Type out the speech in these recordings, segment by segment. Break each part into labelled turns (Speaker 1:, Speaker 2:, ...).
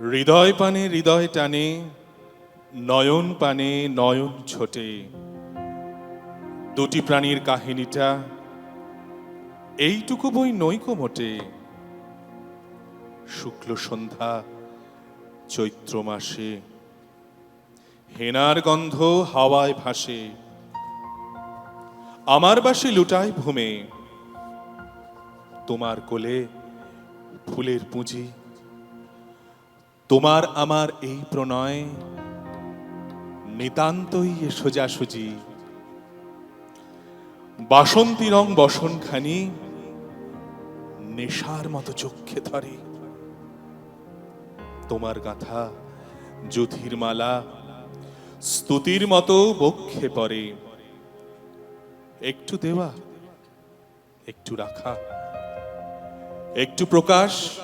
Speaker 1: হৃদয় পানে হৃদয় টানে, নয়ন পানে নয়ন ছোটে। দুটি প্রাণীর কাহিনীটা এইটুকু বই নৈকো মোটে। শুক্ল সন্ধ্যা, চৈত্র মাসে, হেনার গন্ধ হাওয়ায় ভাসে। আমার বাসে লুটায় ভূমে তোমার কোলে ফুলের পুঁজি তোমার আমার এই প্রণয় নিতান্তই সোজাসুজি। বাসন্তী রং বসনখানি নেশার মতো চক্ষে ধরে। তোমার গাথা জ্যোতির মালা স্তুতির মতো বক্ষে পড়ে। একটু দেওয়া, একটু রাখা, একটু প্রকাশ,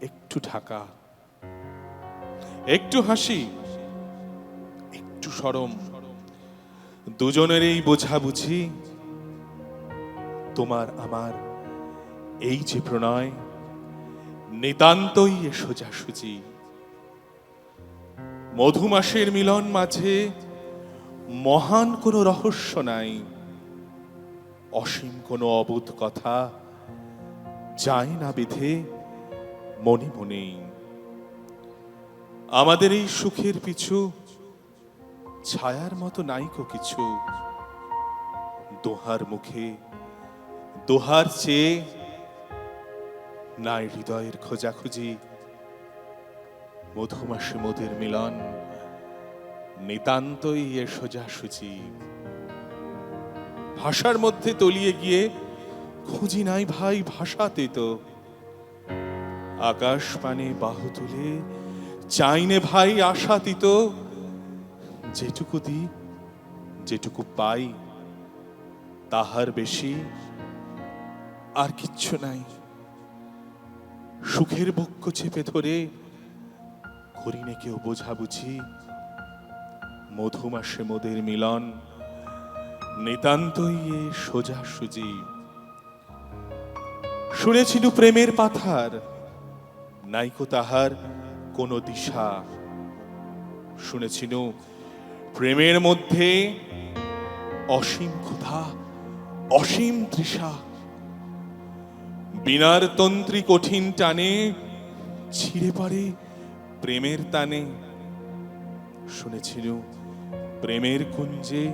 Speaker 1: একটু ঢাকা। একটু হাসি, একটু সরম। দুজনের এই বোঝাবুঝি, তোমার আমার এই যে প্রণয়, নিতান্তই এ সোজাসুজি। মধুমাসের মিলন মাঝে মহান কোনো রহস্য নাই, অসীম কোনো অবোধ কথা যায় না বিধে মনে মনেই। আমাদের এই সুখের পিছু, ছায়ার মতো নাইকো কিছু। দোহার মুখে, দোহার চেয়ে নাই হৃদয়ের খোঁজাখুঁজি। মধুমাসে মধুর মিলন, নিতান্তই এ সোজাসুজি। ভাষার মধ্যে তলিয়ে গিয়ে, খুঁজি নাই ভাই ভাষাতে তো। আকাশ পানে বাহু তুলে চাইনে ভাই আশাতীত, যেটুকু দি যেটুকু পাই, তাহার বেশি আর কিচ্ছু নাই। সুখের বক্ষ চেপে ধরে করিনে কেউ বোঝাবুঝি, মধুমাসে মোদের মিলন, নিতান্তই এ সোজাসুজি শুনেছিল প্রেমের পাথার, নাইকো তাহার কোনো দিশা। শুনেছিল প্রেমের মধ্যে অসীম ক্ষুধা, অসীম তৃষা। বিনার তন্ত্রী কঠিন টানে, ছিঁড়ে পড়ে প্রেমের টানে শুনেছিল প্রেমের কুঞ্জে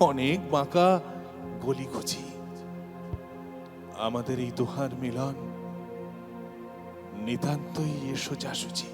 Speaker 1: অনেক বাঁকা গলি খুঁজি। আমাদের এই দোহার মিলন নিতান্তই এসো সোজাসুজি